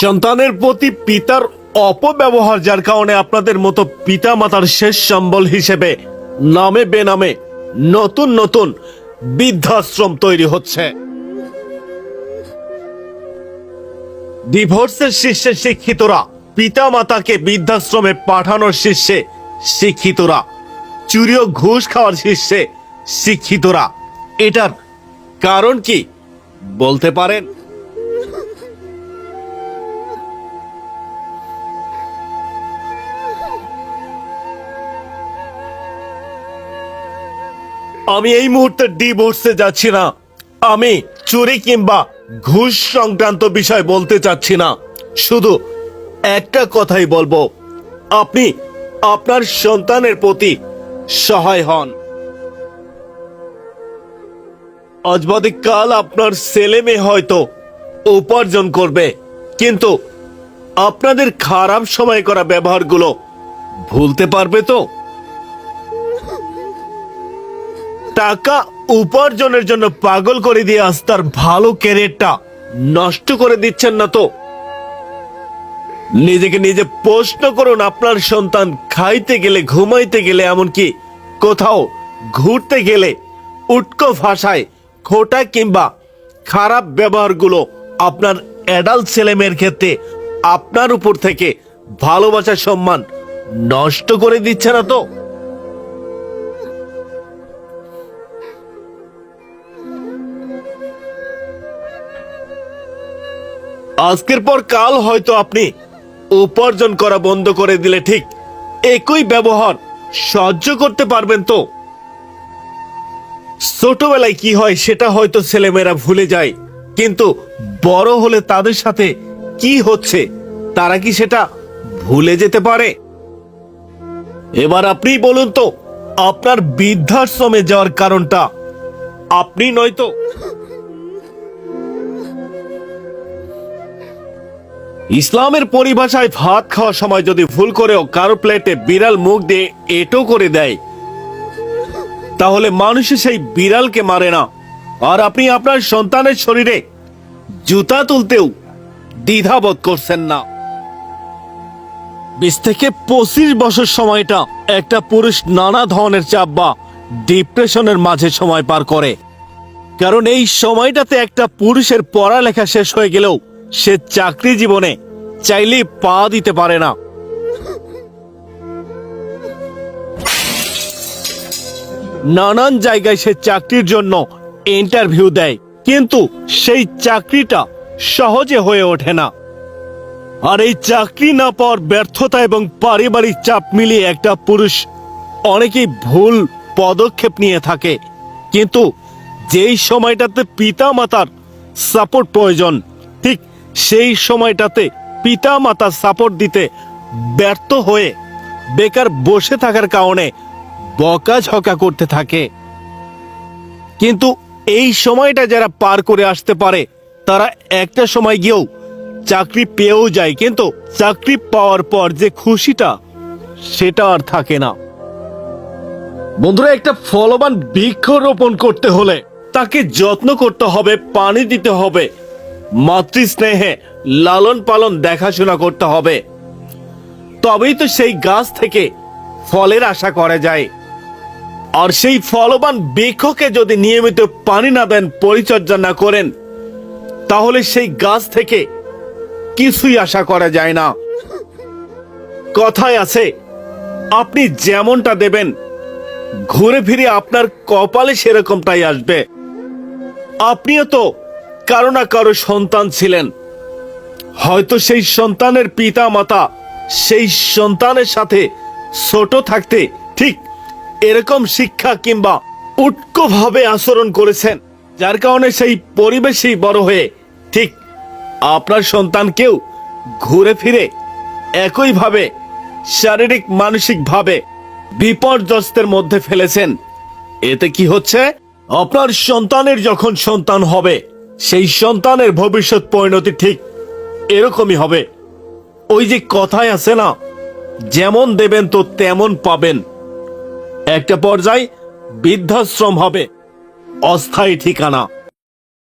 সন্তানের প্রতি পিতার অপব্যবহার, যার কারণে আপনাদের মতো পিতা মাতার শেষ সম্বল হিসেবে নামে বেনামে নতুন নতুন বৃদ্ধাশ্রম তৈরি হচ্ছে। ডিভোর্সের শীর্ষে শিক্ষিতরা পিতা মাতাকে বৃদ্ধাশ্রমে পাঠানোর শীর্ষে শিক্ষিতরা, চুরি ও ঘুষ খাওয়ার শীর্ষে শিক্ষিতরা। এটার কারণ কি বলতে পারেন? আমি এই মুহূর্তে ডিভোর্সে যাচ্ছি না। আমি চুরি কিংবা ঘুষ সংক্রান্ত বিষয় বলতে চাচ্ছি না। শুধু একটা কথাই বলব। আপনি আপনার সন্তানের প্রতি সহায় হন। আজ বাদে কাল আপনার ছেলে মেয়ে হয়তো উপার্জন করবে, কিন্তু আপনাদের খারাপ সময় করা ব্যবহারগুলো ভুলতে পারবে তো? টাকা উপার্জনের জন্য পাগল করে দিয়ে আজ তার ভালো ক্যারিয়ারটা নষ্ট করে দিচ্ছেন না তো? নিজেকে নিজে প্রশ্ন করুন, আপনার সন্তান খাইতে গেলে, ঘুমাইতে গেলে, এমনকি কোথাও ঘুরতে গেলে উটকো ভাষায়, খোটা কিংবা খারাপ ব্যবহারগুলো আপনার অ্যাডাল্ট ছেলেমেয়ের ক্ষেত্রে আপনার উপর থেকে ভালোবাসা, সম্মান নষ্ট করে দিচ্ছে না তো? আজকের পর কাল হয়তো আপনি উপার্জন করা বন্ধ করে দিলে ঠিক একই ব্যবহার সহ্য করতে পারবেন তো। ছোটবেলায় কি হয় সেটা হয়তো ছেলেমেয়েরা ভুলে যায়, কিন্তু বড় হলে তাদের সাথে কি হচ্ছে, তারা কি সেটা ভুলে যেতে পারে? এবার আপনি বলুন তো, আপনার বৃদ্ধাশ্রমে যাওয়ার কারণটা আপনি নয়তো ইসলামের পরিভাষায় ভাত খাওয়ার সময় যদি ভুল করেও কারও প্লেটে বিড়াল মুখ দিয়ে এটো করে দেয়, তাহলে মানুষ সেই বিড়ালকে মারে না। আর আপনি আপনার সন্তানের শরীরে জুতা তুলতেও দ্বিধাবোধ করছেন না। বিশ থেকে পঁচিশ বছর সময়টা একটা পুরুষ নানা ধরনের চাপ বা ডিপ্রেশনের মাঝে সময় পার করে। কারণ এই সময়টাতে একটা পুরুষের পড়ালেখা শেষ হয়ে গেলেও সে চাকরি জীবনে চাইলেই পা দিতে পারে না। নানান জায়গায় সে চাকরির জন্য ইন্টারভিউ দেয়, কিন্তু সেই চাকরিটা সহজে হয়ে ওঠে না। আর এই চাকরি না পাওয়ার ব্যর্থতা এবং পারিবারিক চাপ মিলিয়ে একটা পুরুষ অনেকেই ভুল পদক্ষেপ নিয়ে থাকে, কিন্তু যেই সময়টাতে পিতা মাতার সাপোর্ট প্রয়োজন, ঠিক সেই সময়টাতে পিতা মাতা সাপোর্ট দিতে ব্যর্থ হয়ে বেকার বসে থাকার কারণে বকাঝকা করতে থাকে। কিন্তু এই সময়টা যারা পার করে আসতে পারে, তারা একটা সময় গিয়েও চাকরি পেয়েও যায়। কিন্তু চাকরি পাওয়ার পর যে খুশিটা, সেটা আর থাকে না। বন্ধুরা, একটা ফলবান বৃক্ষ রোপণ করতে হলে তাকে যত্ন করতে হবে, পানি দিতে হবে। মাতৃ স্নেহে লালন পালন দেখাশোনা করতে হবে। তবেই তো সেই গাছ থেকে ফলের আশা করা যায়। আর সেই ফলবান বৃক্ষকে যদি নিয়মিত পানি না দেন, পরিচর্যা না করেন, তাহলে সেই গাছ থেকে কিছুই আশা করা যায় না। কথায় আছে, আপনি যেমনটা দেবেন, ঘুরে ফিরে আপনার কপালে সেরকমটাই আসবে। আপনিও তো কারও না কারও সন্তান ছিলেন। হয়তো সেই সন্তানের পিতা মাতা সেই সন্তানের সাথে ছোট থাকতে ঠিক এরকম শিক্ষা কিংবা উটকো ভাবে আচরণ করেছেন, যার কারণে সেই পরিবেশেই বড় হয়ে ঠিক আপনার সন্তানকেও ঘুরে ফিরে একইভাবে শারীরিক মানসিক ভাবে বিপর্যস্তের মধ্যে ফেলেছেন। এতে কি হচ্ছে? আপনার সন্তানের যখন সন্তান হবে সেই সন্তানের ভবিষ্যৎ পরিণতি ঠিক এরকমই হবে। ওই যে কথায় আছে না, যেমন দেবেন তো তেমন পাবেন। একটা পর্যায়ে বৃদ্ধাশ্রম হবে, অস্থায়ী ঠিকানা।